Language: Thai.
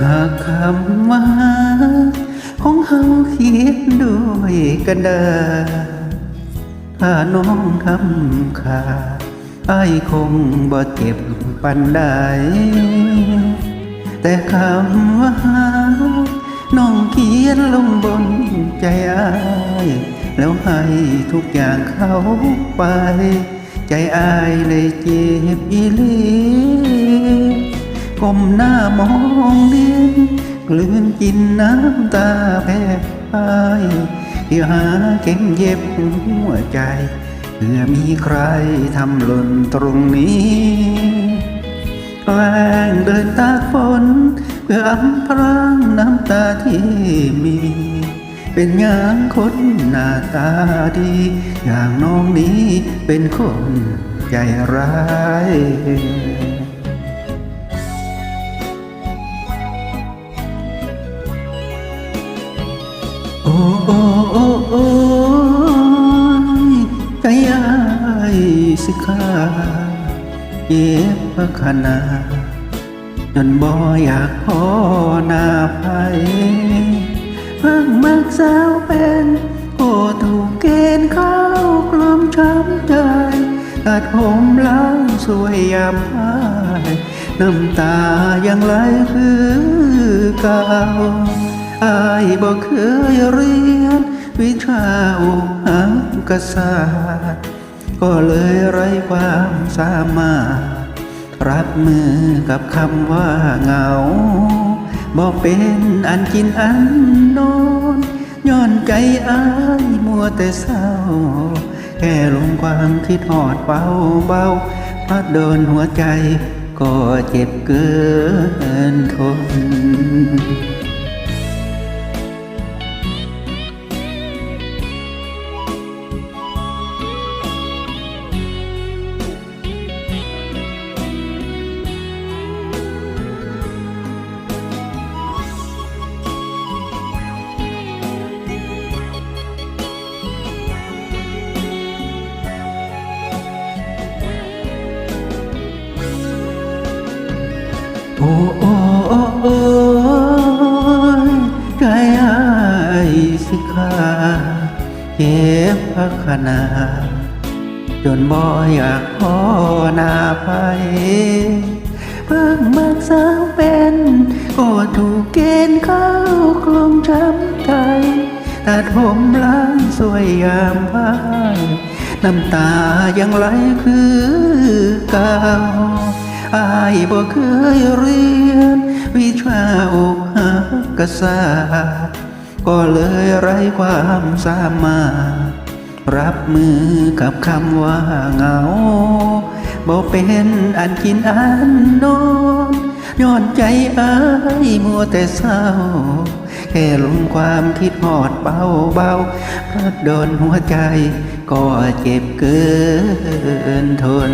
หากคำว่าของเฮาเขียนด้วยกระดาษถ้าน้องทำขาดไอ้คงบ่เจ็บปันใดแต่คำว่าน้องเขียนลงบนใจอายแล้วให้ทุกอย่างเขาไป ใจอายเลยเจ็บอีลี ก้มหน้ามองเดินกลืนกินน้ำตาแพ้พายที่หาเข็มเย็บหัวใจเพื่อมีใครทำหล่นตรงนี้แกล้งเดินตากฝนเพื่ออำพรางน้ำตาที่มี เป็นงานคนหน้าตาดี อย่างน้องนี้เป็นคนใจร้าย โอ้โอ้โอ้โอ้ยใจอายสิขาเย็บพระขนาจนบ่อยากพอหน้าไผเพิ่งมักสาวเป็นก็ถูกเกณฑ์เข้ากลมช้ำใจตัดผมล้างสวยยามพายน้ำตายังไหลคือเก่า อายบ่เคยเรียน วิชาอกหักกษัตริย์ก็เลยไร้ความสามารถ รับมือกับคำว่าเหงาบอกเป็นอันกินอันนอนย้อนใจอายมัวแต่เศร้า แค่ลงความคิดหอดเบาเบาพัดโดนหัวใจก็เจ็บเกินทน โอ้โอ้โอ้โอ้ยใจอายสิขาเจ็บพระขนาจนบ่อยากขอนาไปเพิ่งมักสาวเป็นก็ถูกเกณฑ์เข้ากลมช้ำใจตัดผมล้างสวยยามพายน้ำตายังไหลคือเก่า อายบ่เคยเรียน วิชาอกหักกษัตริย์ก็เลยไร้ความสามารถ รับมือกับคำว่าเหงาบ่เป็นอันกินอันนอนย้อนใจอายมัวแต่เศร้า แค่ลงความคิดหอดเบาเบาๆพัดโดนหัวใจก็เจ็บเกินทน